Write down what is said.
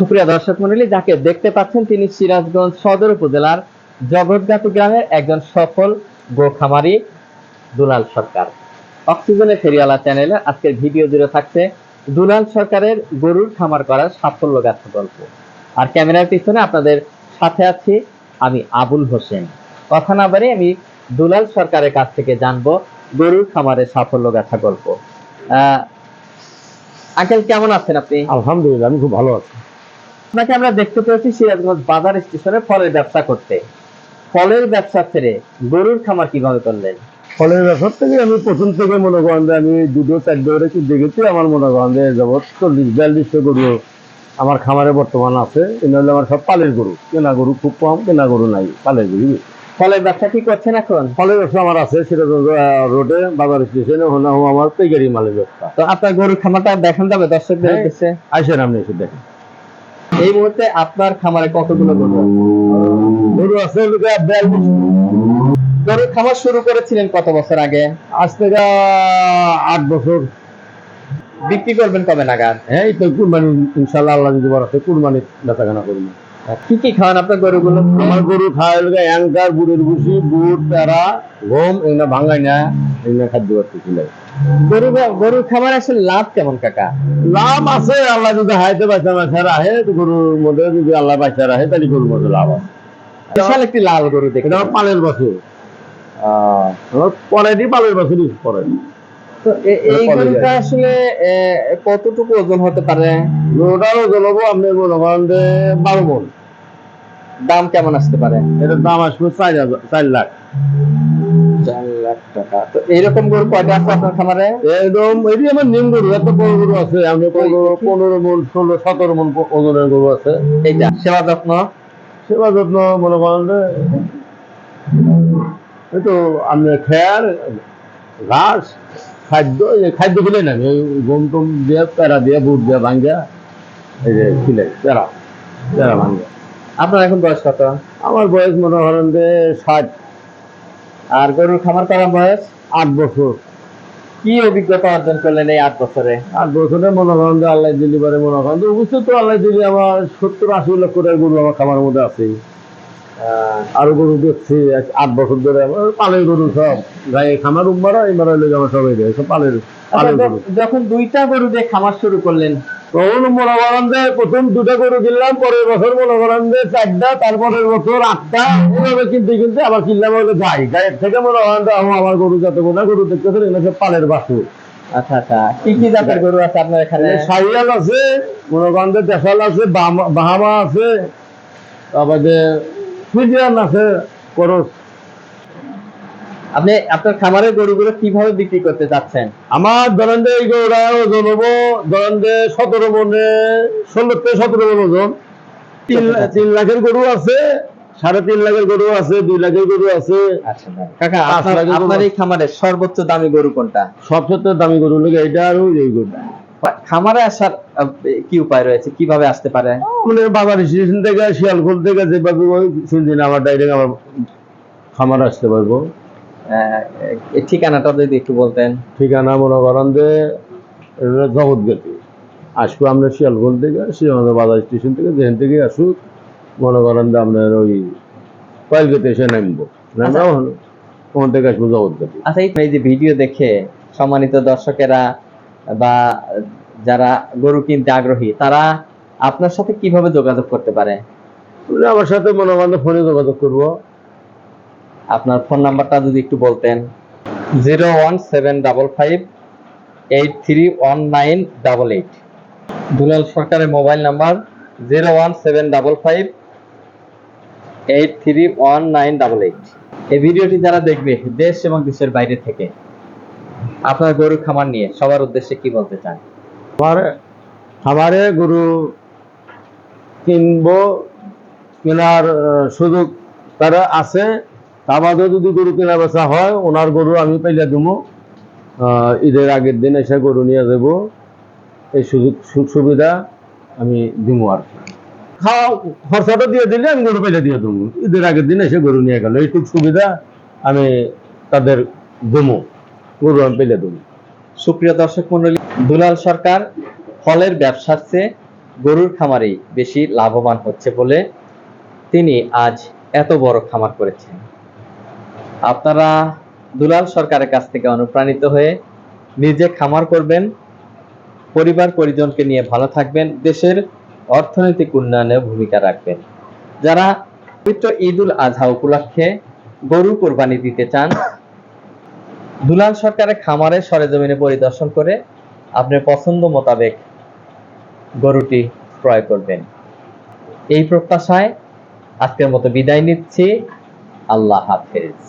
সুপ্রিয় দর্শক মন্ডলী, যাকে দেখতে পাচ্ছেন তিনি সিরাজগঞ্জ সদর উপজেলার জগৎগাতি গ্রামের একজন সফল গো খামারি দুলাল সরকার। অক্সিজেনের ফেরিওয়ালা চ্যানেলে আজকের ভিডিও জুড়ে থাকছে দুলাল সরকারের গরুর খামার করার সাফল্য গাথা গল্প। আর ক্যামেরার পিছনে আপনাদের সাথে আছি আমি আবুল হোসেন। কথা না বাড়ি আমি দুলাল সরকারের কাছ থেকে জানব গরুর খামারের সাফল্য গাথা গল্প আঙ্কেল, কেমন আছেন আপনি? আলহামদুলিল্লাহ, আমি খুব ভালো আছি। আপনাকে আমরা দেখতে পেয়েছি সিরাজগঞ্জ বাজার স্টেশনে ফলের ব্যবসা করতে। ফলের ব্যবসা ছেড়ে গরুর খামার কীভাবে করলেন? ফলের ব্যাপার থেকে আমি প্রথম থেকে মনে করেন যে আমি দুটো চারটে করে কি দেখেছি আমার মনে করেন যে যাবৎ চল্লিশ বিয়াল্লিশটা গরু আমার খামারে বর্তমান আছে। এগুলো আমার সব পালের গরু। কেনা গরু খুব কম কেনা গরু নাই পালের গরু। ফলের ব্যবসা কি করছেন এখন? ফলের ব্যবসা আমার আছে সেটা রোডে বাজার স্টেশনে হলো আমার পেগারি মালের ব্যবসা। তো আপনার গরুর খামারটা দেখান যাবে দর্শকদের হ্যাঁ। উদ্দেশ্যে? আসেন আপনি এসে দেখেন। এই মুহূর্তে আপনার খামারে কতগুলো গরু আছে? গরু আছে বিয়াল্লিশ গরুর খামার শুরু করেছিলেন কত বছর আগে? আজ থেকে আট বছর। বিক্রি করবেন কবে নাগাদ? হ্যাঁ এই তো কুরবানি ইনশাল্লাহ আল্লাহ যদি বরাতে কুরবানি বেচাকেনা করব কি কি খাওয়ান আপনার গরুগুলো? আমার গরু খাওয়া হলো অ্যাঙ্কার বুড়ের ভুসি বুট প্যারা গম এগুলো ভাঙাই না এগুলো খাদ্য গরু গরুর খামার আসলে লাভ কেমন কাকা? লাভ আছে আল্লাহ যদি হাইতে বাচ্চা বাচ্চা রাখে তো গরুর মধ্যে যদি আল্লাহ বাচ্চা রাখে তাহলে গরুর মধ্যে লাভ আছে। বিশাল একটি লাল গরু দেখে পালের বছর। পরেরই পালের বছরই পরে তো এই গরুটা আসলে কতটুকু ওজন হতে পারে? গরুটারও জ্বলবো আপনি মনে করেন যে বারো মন। দাম কেমন আসতে পারে? এটার দাম আসবে চার হাজার চার লাখ। চার লাখ টাকা। তো এইরকম গরু কয়টা আছে আপনার খামারে? একদম এটি আমার নিম গরু এত বড় গরু আছে। আমি পনেরো মন ষোলো সতেরো মন ওজনের গরু আছে। এইটা সেবা যত্ন? সেবা যত্ন মনে করেন যে এই তো আপনি খেয়ার ঘাস খাদ্য খাদ্য খেলে না গম টম দিয়ে প্যারা দিয়ে বুট দিয়ে ভাঙ্গা এই যে খিলে প্যারা প্যারা ভাঙ্গা। আপনার এখন বয়স কত? আমার বয়স মনে করেন যে ষাট। আর গরুর খামার করার বয়স? আট বছর। কি অভিজ্ঞতা অর্জন করলেন এই আট বছরে? আট বছরে মনে করেন যে আল্লাহ দিলি পারে মনে করেন যে অবশ্যই তো আল্লাহ দিলি আমার সত্তর আশি লক্ষ টাকার গরু আমার খামারের মধ্যে আছে আরও গরু দেখছি এক- আট বছর ধরে পালের গরু সব। গায়ে খামার উম্মারা এই মারা লেগে আমার সবাই দেয় সব পালের আচ্ছা, যখন দুইটা গরু দিয়ে খামার শুরু করলেন? তখন মনে করেন যে প্রথম দুটা গরু কিনলাম পরের বছর মনে করেন যে চারটা তারপরের বছর আটটা এইভাবে কিনতে কিনতে আবার কিনলাম যাই গায়ের থেকে মনে করেন যে আমার গরু যত গরু দেখতেছে এগুলো সব পালের বাসু আচ্ছা আচ্ছা। কি কি জাতের গরু আছে আপনার এখানে? সাইয়াল আছে মনে করেন যে দেশাল আছে বাহামা আছে তারপর আছে আপনি আপনার খামারের গরুগুলো কীভাবে বিক্রি করতে চাচ্ছেন? আমার ধরেন যে এই গরুটা ওজন হব ধরেন যে সতেরো মনে ষোলো থেকে সতেরো মন ওজন। তিন লা- তিন লাখের গরু আছে সাড়ে তিন লাখের গরু আছে দুই লাখের গরু আছে। আচ্ছা কাকা আপনার এই খামারের সর্বোচ্চ দামি গরু কোনটা? সবচেয়ে দামি গরু লোক এইটা আর ওই গরুটা। খামারে আসার কি উপায় রয়েছে? কীভাবে আসতে পারে? মানে বাবার স্টেশন থেকে শিয়ালখোল থেকে যেভাবে শুনছি না আমার ডাইরেক্ট আমার খামার আসতে পারব। ঠিকানাটা যদি একটু বলতেন। ঠিকানা মনে করেন যে জগৎগতি আসব আমরা শিয়ালগঞ্জ থেকে শিয়ালগঞ্জ বাজার স্টেশন থেকে যেখান থেকে আসুক মনে করেন যে আপনার ওই কয়েলগেতে এসে নামবো। নামবো ওখান থেকে আসব জগৎগতি আচ্ছা এই যে ভিডিও দেখে সম্মানিত দর্শকেরা বা যারা গরু কিনতে আগ্রহী তারা আপনার সাথে কীভাবে যোগাযোগ করতে পারে? আমার সাথে মনে যে ফোনে যোগাযোগ করব। আপনার ফোন নাম্বারটা যদি একটু বলতেন। Zero one seven double five eight three one nine double eight. Dulal সরকারের mobile number zero one seven double five eight three one nine double eight. এই ভিডিওটি যারা দেখবে দেশ এবং দেশের বাইরে থেকে আপনার গরু খামার নিয়ে সবার উদ্দেশ্যে কি বলতে চান? খামারে গরু কিনবো, কেনার সুযোগ তারা আছে। বাদেও যদি গরু কেনা বেচা হয়, ওনার গরু আমি পাইলে দেবো। ঈদের আগের দিন এসে গরু নিয়ে যাব। এই সুযোগ সুখ সুবিধা আমি দিব আর। খাওয়া, খরচাটা দিয়ে দিলে আমি গরু পাইলে দিয়ে দেবো। ঈদের আগের দিন এসে গরু নিয়ে গেল। এইটুক সুবিধা আমি তাদের দেবো। আমি পেলে দেবো সুপ্রিয় দর্শক মন্ডলী দুলাল সরকার ফলের ব্যবসার চেয়ে গরুর খামারেই বেশি লাভবান হচ্ছে বলে তিনি আজ এত বড় খামার করেছেন। আপনারা দুলাল সরকারের কাছ থেকে অনুপ্রাণিত হয়ে নিজে খামার করবেন, পরিবার পরিজনকে নিয়ে ভালো থাকবেন, দেশের অর্থনৈতিক উন্নয়নে ভূমিকা রাখবেন। যারা পবিত্র ঈদ উল আজহা উপলক্ষে গরু কোরবানি দিতে চান দুলাল সরকারের খামারে সরেজমিনে পরিদর্শন করে আপনার পছন্দ মোতাবেক গরুটি ক্রয় করবেন। এই প্রত্যাশায় আজকের মতো বিদায় নিচ্ছি। আল্লাহ হাফেজ।